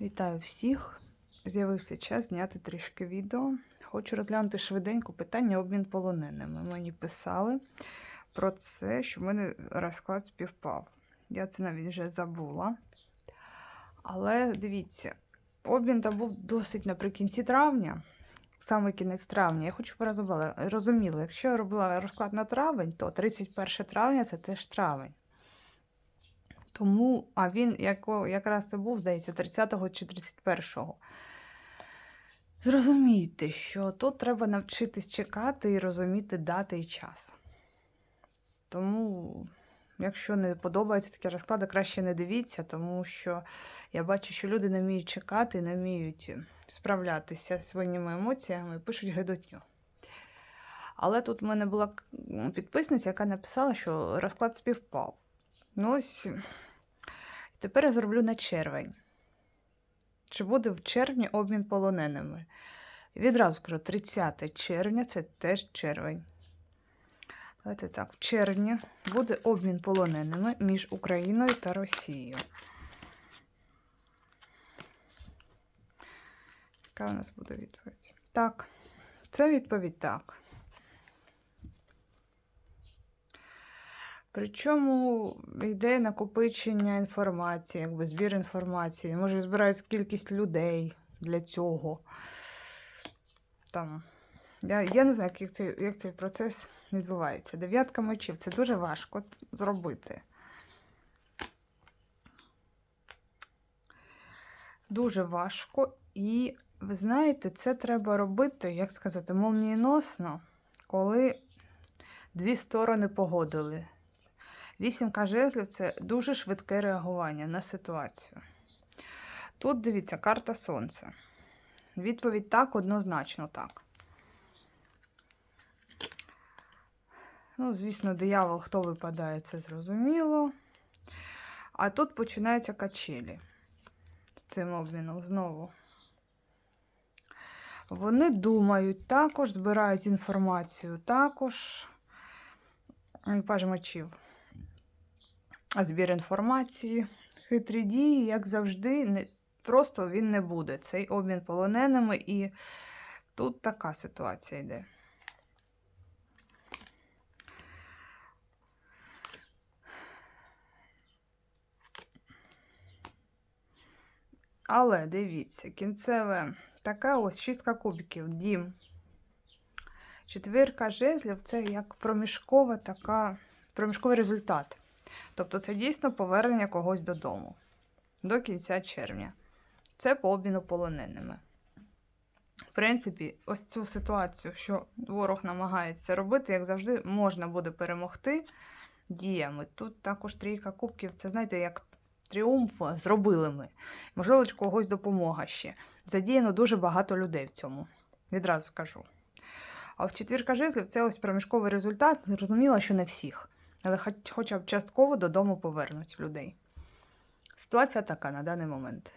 Вітаю всіх! З'явився час зняти трішки відео. Хочу розглянути швиденько питання обмін полоненими. Мені писали про це, що в мене розклад співпав. Я це навіть вже забула. Але дивіться, обмін там був досить наприкінці травня, саме кінець травня. Я хочу, ви розуміли, якщо я робила розклад на травень, то 31 травня це теж травень. Тому, а він яко, якраз це був, здається, 30-го чи 31-го. Зрозумійте, що тут треба навчитись чекати і розуміти дати і час. Тому, якщо не подобаються такі розклади, краще не дивіться, тому що я бачу, що люди не вміють чекати, не вміють справлятися зі своїми емоціями і пишуть гидотню. Але тут в мене була підписниця, яка написала, що розклад співпав. Ну ось тепер я зроблю на червень. Чи буде в червні обмін полоненими? Відразу скажу, 30 червня це теж червень. Давайте так, в червні буде обмін полоненими між Україною та Росією. Яка у нас буде відповідь? Так, це відповідь так. Причому йде накопичення інформації, якби збір інформації. Може, збирають кількість людей для цього. Там. Я, я не знаю, як цей, як цей процес відбувається. Дев'ятка мечів це дуже важко зробити. Дуже важко. І ви знаєте, це треба робити, як сказати, молнієносно, коли дві сторони погодили. Вісімка жезлів це дуже швидке реагування на ситуацію. Тут дивіться, карта Сонця. Відповідь так, однозначно так. Ну, звісно, диявол, хто випадає, це зрозуміло. А тут починаються качелі з цим обміном знову. Вони думають також, збирають інформацію також. Паж мечів. Збір інформації, хитрі дії, як завжди, не, просто він не буде. Цей обмін полоненими, і тут така ситуація йде. Але дивіться, кінцеве така ось шістка кубиків, дім. Четвірка жезлів це як проміжкова така, проміжковий результат. Тобто це дійсно повернення когось додому до кінця червня. Це по обміну полоненими. В принципі, ось цю ситуацію, що ворог намагається робити, як завжди, можна буде перемогти діями. Тут також трійка кубків, це знаєте, як тріумф зробили ми. Можливо, когось допомога ще. Задіяно дуже багато людей в цьому. Відразу скажу. А в четвірка жезлів це ось проміжковий результат. Зрозуміло, що не всіх але хоч, хоча б частково додому повернуть людей. Ситуація така на даний момент.